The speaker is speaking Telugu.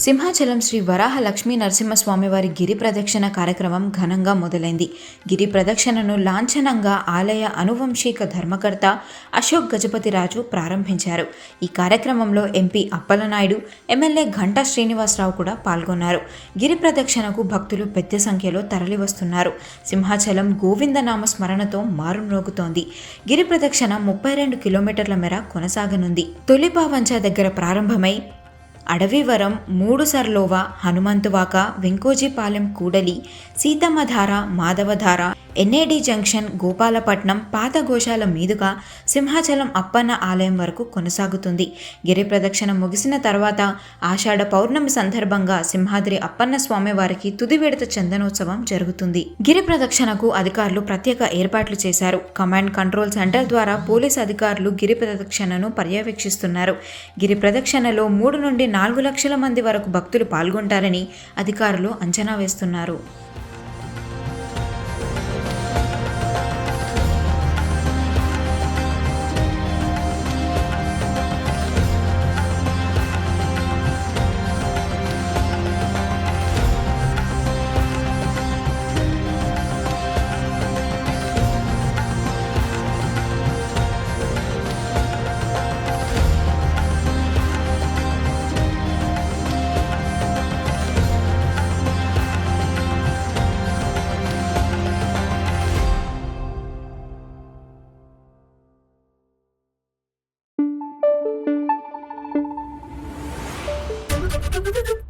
సింహాచలం శ్రీ వరాహ లక్ష్మీ నరసింహస్వామివారి గిరి ప్రదక్షిణ కార్యక్రమం ఘనంగా మొదలైంది. గిరి ప్రదక్షిణను లాంఛనంగా ఆలయ అనువంశిక ధర్మకర్త అశోక్ గజపతి రాజు ప్రారంభించారు. ఈ కార్యక్రమంలో ఎంపీ అప్పలనాయుడు ఎమ్మెల్యే ఘంటా శ్రీనివాసరావు కూడా పాల్గొన్నారు. గిరి ప్రదక్షిణకు భక్తులు పెద్ద సంఖ్యలో తరలివస్తున్నారు. సింహాచలం గోవిందనామ స్మరణతో మారుమ్రోగుతోంది. గిరి ప్రదక్షిణ ముప్పై రెండు కిలోమీటర్ల మేర కొనసాగనుంది. తొలిపావంచ దగ్గర ప్రారంభమై అడవివరం మూడుసర్లోవ హనుమంతువాక వెంకోజీపాలెం కూడలి సీతమ్మధార మాధవధార ఎన్ఏడి జంక్షన్ గోపాలపట్నం పాత గోశాల మీదుగా సింహాచలం అప్పన్న ఆలయం వరకు కొనసాగుతుంది. గిరి ప్రదక్షిణ ముగిసిన తర్వాత ఆషాఢ పౌర్ణమి సందర్భంగా సింహాద్రి అప్పన్న స్వామి వారికి తుది విడత చందనోత్సవం జరుగుతుంది. గిరి ప్రదక్షిణకు అధికారులు ప్రత్యేక ఏర్పాట్లు చేశారు. కమాండ్ కంట్రోల్ సెంటర్ ద్వారా పోలీస్ అధికారులు గిరి ప్రదక్షిణను పర్యవేక్షిస్తున్నారు. గిరి ప్రదక్షిణలో మూడు నుండి నాలుగు లక్షల మంది వరకు భక్తులు పాల్గొంటారని అధికారులు అంచనా వేస్తున్నారు. ハハハハ!